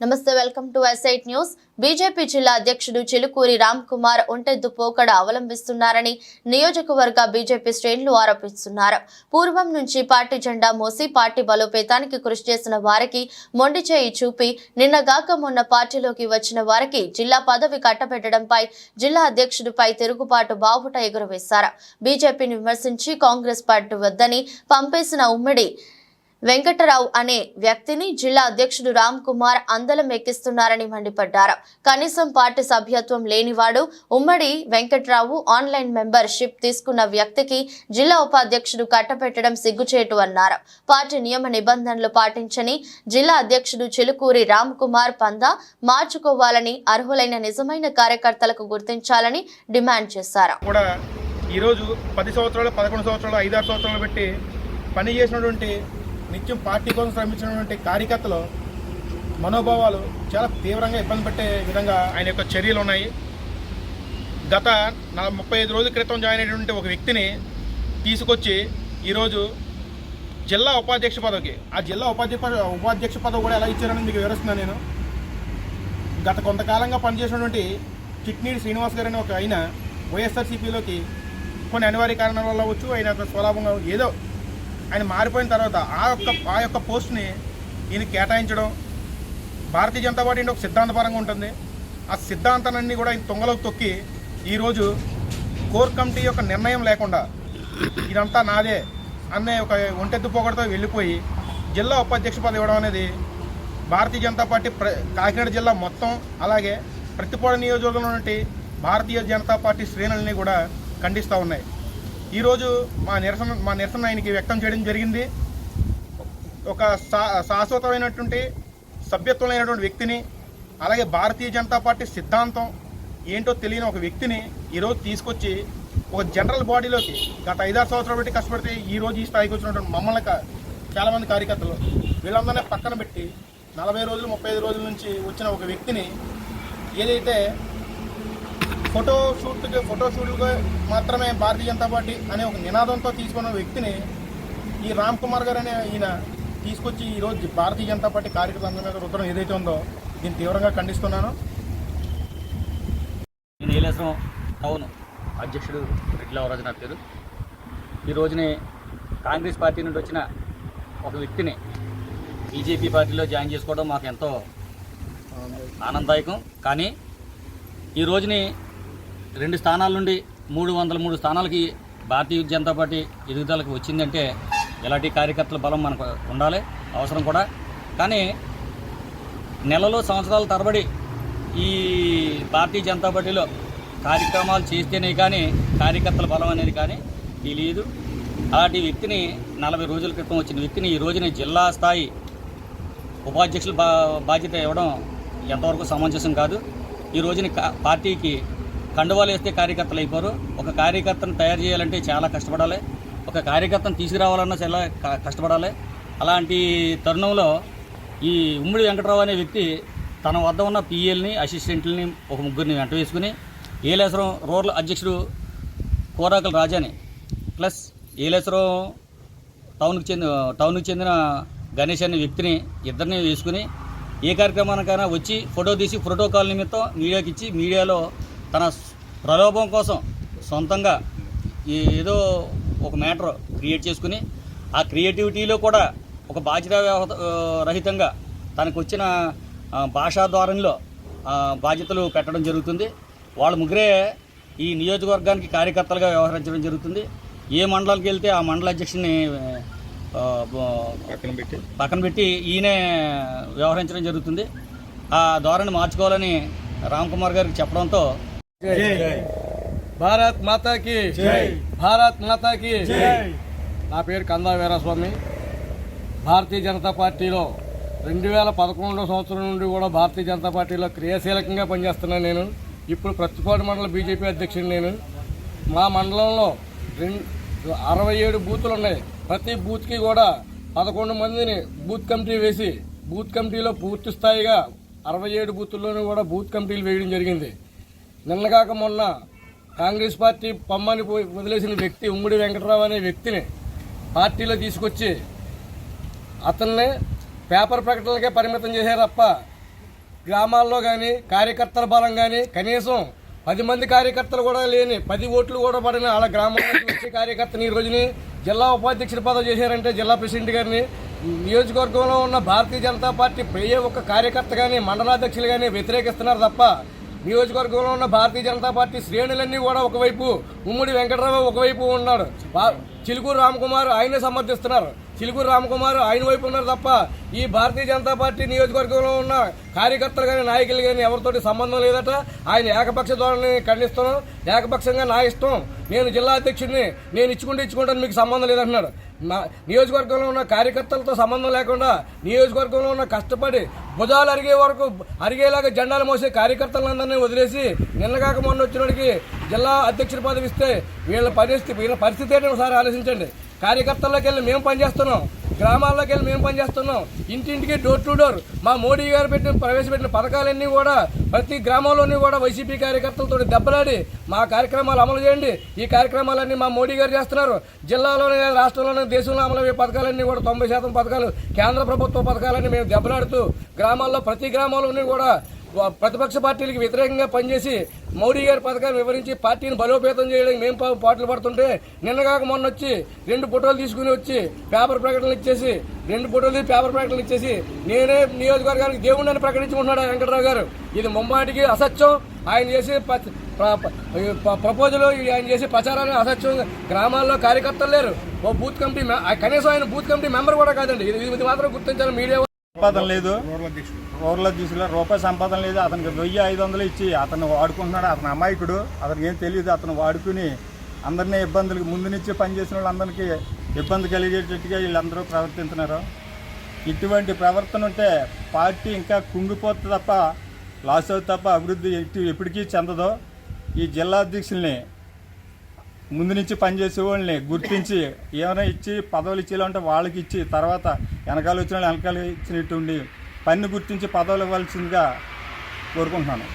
నమస్తే welcome to SIT news. BJP జిల్లా అధ్యక్షుడు చిలుకూరి రామ్ కుమార్ ఒంటెద్దు పోకడ అవలంబిస్తున్నారని నియోజకవర్గ బీజేపీ శ్రేణులు ఆరోపిస్తున్నారు. పూర్వం నుంచి పార్టీ జెండా మోసి పార్టీ బలోపేతానికి కృషి చేసిన వారికి మొండి చేయి చూపి నిన్నగాక మొన్న పార్టీలోకి వచ్చిన వారికి జిల్లా పదవి కట్టబెట్టడంపై జిల్లా అధ్యక్షుడిపై తిరుగుబాటు బావుట ఎగురవేశారు. బీజేపీని విమర్శించి కాంగ్రెస్ పార్టీ వద్దని పంపేసిన ఉమ్మడి వెంకటరావు అనే వ్యక్తిని జిల్లా అధ్యక్షుడు రామ్ కుమార్ అందలం ఎక్కిస్తున్నారని మండిపడ్డారు. కనీసం పార్టీ సభ్యత్వం లేనివాడు ఉమ్మడి వెంకటరావు ఆన్లైన్ మెంబర్షిప్ తీసుకున్న వ్యక్తికి జిల్లా ఉపాధ్యక్షుడు కట్టపెట్టడం సిగ్గుచేటు అన్నారు. పార్టీ నియమ నిబంధనలు పాటించని జిల్లా అధ్యక్షుడు చిలుకూరి రామ్ కుమార్ పందా మార్చుకోవాలని అర్హులైన నిజమైన కార్యకర్తలకు గుర్తించాలని డిమాండ్ చేశారు. ఈరోజు పది సంవత్సరాలు పదకొండు సంవత్సరాలు ఐదారు సంవత్సరాలు పెట్టి పనిచేసినటువంటి నిత్యం పార్టీ కోసం శ్రమించినటువంటి కార్యకర్తలు మనోభావాలు చాలా తీవ్రంగా ఇబ్బంది పెట్టే విధంగా ఆయన యొక్క చర్యలు ఉన్నాయి. గత నల- ముప్పై ఐదు రోజుల క్రితం జాయిన్ అయినటువంటి ఒక వ్యక్తిని తీసుకొచ్చి ఈరోజు జిల్లా ఉపాధ్యక్ష పదవికి ఆ జిల్లా ఉపాధ్యక్ష పద- ఉపాధ్యక్ష పదవి కూడా ఎలా ఇచ్చారని మీకు వివరిస్తున్నాను నేను. గత కొంతకాలంగా పనిచేసినటువంటి చిట్నీడి శ్రీనివాస్ గారు అనే ఒక ఆయన వైఎస్ఆర్సీపీలోకి కొన్ని అనివార్య కారణాల వల్ల అవ్వచ్చు ఆయన స్వలాభంగా ఏదో ఆయన మారిపోయిన తర్వాత ఆ యొక్క ఆ యొక్క పోస్ట్ని ఈయన కేటాయించడం భారతీయ జనతా పార్టీ అంటే ఒక సిద్ధాంతపరంగా ఉంటుంది. ఆ సిద్ధాంతాలన్నీ కూడా ఆయన తొంగలోకి తొక్కి ఈరోజు కోర్ కమిటీ యొక్క నిర్ణయం లేకుండా ఇదంతా నాదే అనే ఒక ఒంటెత్తు పోగడతో వెళ్ళిపోయి జిల్లా ఉపాధ్యక్ష పదవి ఇవ్వడం అనేది భారతీయ జనతా పార్టీ ప్ర కాకినాడ జిల్లా మొత్తం అలాగే ప్రతిపాడు నియోజకవర్గంలో ఉన్నటువంటి భారతీయ జనతా పార్టీ శ్రేణులని కూడా ఖండిస్తూ ఉన్నాయి. ఈరోజు మా నిరసన మా నిరసన ఆయనకి వ్యక్తం చేయడం జరిగింది. ఒక శాశ్వతమైనటువంటి సభ్యత్వమైనటువంటి వ్యక్తిని అలాగే భారతీయ జనతా పార్టీ సిద్ధాంతం ఏంటో తెలియని ఒక వ్యక్తిని ఈరోజు తీసుకొచ్చి ఒక జనరల్ బాడీలోకి గత ఐదారు సంవత్సరాలు పెట్టి కష్టపడితే ఈ రోజు ఈ స్థాయికి వచ్చినటువంటి మమ్మల్ని కా- చాలామంది కార్యకర్తలు వీళ్ళందరినీ పక్కన పెట్టి నలభై రోజులు ముప్పై ఐదు రోజుల నుంచి వచ్చిన ఒక వ్యక్తిని ఏదైతే ఫోటో షూట్కి ఫోటో షూట్లుగా మాత్రమే భారతీయ జనతా పార్టీ అనే ఒక నినాదంతో తీసుకున్న వ్యక్తిని ఈ రామ్ కుమార్ గారు అనే ఈయన తీసుకొచ్చి ఈరోజు భారతీయ జనతా పార్టీ కార్యకర్తలందరి మీద రుద్దడం ఏదైతే ఉందో దీన్ని తీవ్రంగా ఖండిస్తున్నాను. నేను నీలేశ్వరం టౌన్ అధ్యక్షుడు రెడ్లవరాజు నా పేరు. ఈ రోజుని కాంగ్రెస్ పార్టీ నుండి వచ్చిన ఒక వ్యక్తిని బీజేపీ పార్టీలో జాయిన్ చేసుకోవడం మాకు ఎంతో ఆనందదాయకం. కానీ ఈ రోజుని రెండు స్థానాల నుండి మూడు వందల మూడు స్థానాలకి భారతీయ జనతా పార్టీ ఎదుగుదలకు వచ్చిందంటే ఇలాంటి కార్యకర్తల బలం మనకు ఉండాలి? అవసరం కూడా. కానీ నెలలో సంవత్సరాల తరబడి ఈ భారతీయ జనతా పార్టీలో కార్యక్రమాలు చేస్తేనే కానీ కార్యకర్తల బలం అనేది కానీ తెలియదు. అలాంటి వ్యక్తిని నలభై రోజుల క్రితం వచ్చిన వ్యక్తిని ఈ రోజున జిల్లా స్థాయి ఉపాధ్యక్షుల బా బాధ్యత ఇవ్వడం ఎంతవరకు సమంజసం కాదు. ఈ రోజున కా- పార్టీకి కండువాలు వేస్తే కార్యకర్తలు అయిపోరు. ఒక కార్యకర్తను తయారు చేయాలంటే చాలా కష్టపడాలి. ఒక కార్యకర్తను తీసుకురావాలన్నా చాలా కష్టపడాలి. అలాంటి తరుణంలో ఈ ఉమ్మడి వెంకటరావు అనే వ్యక్తి తన వద్ద ఉన్న పిఎల్ని అసిస్టెంట్లని ఒక ముగ్గురిని వెంట వేసుకుని ఏలేశ్వరం రూరల్ అధ్యక్షుడు కోరాకల రాజాని ప్లస్ ఏలేశ్వరం టౌన్కి చెందిన టౌన్కి చెందిన గణేష్ అనే వ్యక్తిని ఇద్దరిని వేసుకుని ఏ కార్యక్రమానికైనా వచ్చి ఫోటో తీసి ప్రోటోకాల్ నిమిత్తం మీడియాకి ఇచ్చి మీడియాలో తన ప్రలోభం కోసం సొంతంగా ఏదో ఒక మ్యాటర్ క్రియేట్ చేసుకుని ఆ క్రియేటివిటీలో కూడా ఒక బాధ్యత రహితంగా తనకు వచ్చిన భాషా ఆ, బాధ్యతలు పెట్టడం జరుగుతుంది. వాళ్ళ ముగ్గురే ఈ నియోజకవర్గానికి కార్యకర్తలుగా వ్యవహరించడం జరుగుతుంది. ఏ మండలానికి వెళ్తే ఆ మండల అధ్యక్షుడిని పక్కన పెట్టి. పక్కన పెట్టి ఈయనే వ్యవహరించడం జరుగుతుంది. ఆ ధోరణి మార్చుకోవాలని రామ్ కుమార్ గారికి చెప్పడంతో భారత్ మాతాకి భారత్ మాతాకి నా పేరు కందా వీరస్వామి. భారతీయ జనతా పార్టీలో రెండు వేల పదకొండో సంవత్సరం నుండి కూడా భారతీయ జనతా పార్టీలో క్రియాశీలకంగా పనిచేస్తున్నాను నేను. ఇప్పుడు ప్రతిపాడు మండల బీజేపీ అధ్యక్షుడు నేను. మా మండలంలో రెండు అరవై ఏడు బూతులు ఉన్నాయి. ప్రతి బూత్కి కూడా పదకొండు మందిని బూత్ కమిటీ వేసి బూత్ కమిటీలో పూర్తి స్థాయిగా అరవై ఏడు బూతుల్లోనూ కూడా బూత్ కమిటీలు వేయడం జరిగింది. నిన్నగాక మొన్న కాంగ్రెస్ పార్టీ పమ్మని పోయి వదిలేసిన వ్యక్తి ఉమ్మడి వెంకటరావు అనే వ్యక్తిని పార్టీలో తీసుకొచ్చి అతన్ని పేపర్ ప్రకటనలకే పరిమితం చేశారు తప్ప గ్రామాల్లో కానీ కార్యకర్తల బలం కానీ కనీసం పది మంది కార్యకర్తలు కూడా లేని పది ఓట్లు కూడా పడిన వాళ్ళ గ్రామం నుంచి వచ్చే కార్యకర్తని ఈ రోజుని జిల్లా ఉపాధ్యక్షుడి పదవి చేశారంటే జిల్లా ప్రెసిడెంట్ గారిని. నియోజకవర్గంలో ఉన్న భారతీయ జనతా పార్టీ ఏ ఒక్క కార్యకర్త కానీ మండలాధ్యక్షులు కానీ వ్యతిరేకిస్తున్నారు తప్ప నియోజకవర్గంలో ఉన్న భారతీయ జనతా పార్టీ శ్రేణులన్నీ కూడా ఒకవైపు ఉమ్మడి వెంకటరావు ఒకవైపు ఉన్నాడు చిలుకూరు రామకుమార్ ఆయనే సమర్థిస్తున్నారు. చిలుకూరు రామకుమార్ ఆయన వైపు ఉన్నారు తప్ప ఈ భారతీయ జనతా పార్టీ నియోజకవర్గంలో ఉన్న కార్యకర్తలు కానీ నాయకులు కానీ ఎవరితోటి సంబంధం లేదట. ఆయన ఏకపక్ష ధోరణి ఖండిస్తున్నాం. ఏకపక్షంగా నా ఇష్టం. నేను జిల్లా అధ్యక్షుడిని నేను ఇచ్చుకుంటే ఇచ్చుకుంటాను మీకు సంబంధం లేదంటున్నాడు. నా నియోజకవర్గంలో ఉన్న కార్యకర్తలతో సంబంధం లేకుండా నియోజకవర్గంలో ఉన్న కష్టపడి భుజాలు అరిగే వరకు అరిగేలాగా జెండాలు మోసే కార్యకర్తలందరినీ వదిలేసి నిన్నగాక మొన్న వచ్చినోడికి జిల్లా అధ్యక్షుడి పదవి ఇస్తే వీళ్ళ పరిస్థితి వీళ్ళ పరిస్థితి ఏంటో ఒకసారి ఆలోచించండి. కార్యకర్తల్లోకి వెళ్ళి మేము పనిచేస్తున్నాం. గ్రామాల్లోకి వెళ్ళి మేము పనిచేస్తున్నాం. ఇంటింటికి డోర్ టు డోర్ మా మోడీ గారు పెట్టిన ప్రవేశపెట్టిన పథకాలన్నీ కూడా ప్రతి గ్రామంలోని కూడా వైసీపీ కార్యకర్తలతో దెబ్బలాడి మా కార్యక్రమాలు అమలు చేయండి. ఈ కార్యక్రమాలన్నీ మా మోడీ గారు చేస్తున్నారు. జిల్లాలోనే రాష్ట్రంలోనే దేశంలో అమలు అయ్యే పథకాలన్నీ కూడా తొంభై శాతం పథకాలు కేంద్ర ప్రభుత్వ పథకాలన్నీ మేము దెబ్బలాడుతూ గ్రామాల్లో ప్రతి గ్రామంలోని కూడా ప్రతిపక్ష పార్టీలకు వ్యతిరేకంగా పనిచేసి మోడీ గారి పథకాన్ని వివరించి పార్టీని బలోపేతం చేయడానికి మేము పాటలు పడుతుంటే నిన్నగాక మొన్న వచ్చి రెండు ఫోటోలు తీసుకుని వచ్చి పేపర్ ప్రకటనలు ఇచ్చేసి రెండు ఫోటోలు పేపర్ ప్రకటనలు ఇచ్చేసి నేనే నియోజకవర్గానికి దేవుడిని ప్రకటించుకుంటున్నాడు వెంకటరావు గారు. ఇది ముమ్మాటికి అసత్యం. ఆయన చేసే ప్రపోజల్ ఆయన చేసే ప్రచారాన్ని అసత్యం. గ్రామాల్లో కార్యకర్తలు లేరు. ఓ బూత్ కమిటీ ఆ కనీసం ఆయన బూత్ కమిటీ మెంబర్ కూడా కాదండి. ఇది ఇది మాత్రం గుర్తించాలి. మీడియా సంపాదన లేదు. రూరల్ తీసుకురా రూపాయి సంపాదన లేదు. అతనికి వెయ్యి ఐదు వందలు ఇచ్చి అతను వాడుకుంటున్నాడు. అతను అమాయకుడు. అతనికి ఏం తెలియదు. అతను వాడుకుని అందరినీ ఇబ్బందులు ముందు నుంచి పనిచేసిన వాళ్ళందరికీ ఇబ్బంది కలిగేటట్టుగా వీళ్ళందరూ ప్రవర్తిస్తున్నారు ఇటువంటి ప్రవర్తన ఉంటే పార్టీ ఇంకా కుంగిపోతుంది తప్ప లాస్ అవుతుంది తప్ప అభివృద్ధి ఎప్పటికీ చెందదు. ఈ జిల్లా అధ్యక్షుల్ని ముందు నుంచి పనిచేసే వాళ్ళని గుర్తించి ఏమైనా ఇచ్చి పదవులు ఇచ్చేయాలంటే వాళ్ళకి ఇచ్చి తర్వాత వెనకాల వచ్చిన వాళ్ళు వెనకాల ఇచ్చినట్టుండి పని గుర్తించి పదవులు ఇవ్వాల్సిందిగా కోరుకుంటున్నాను.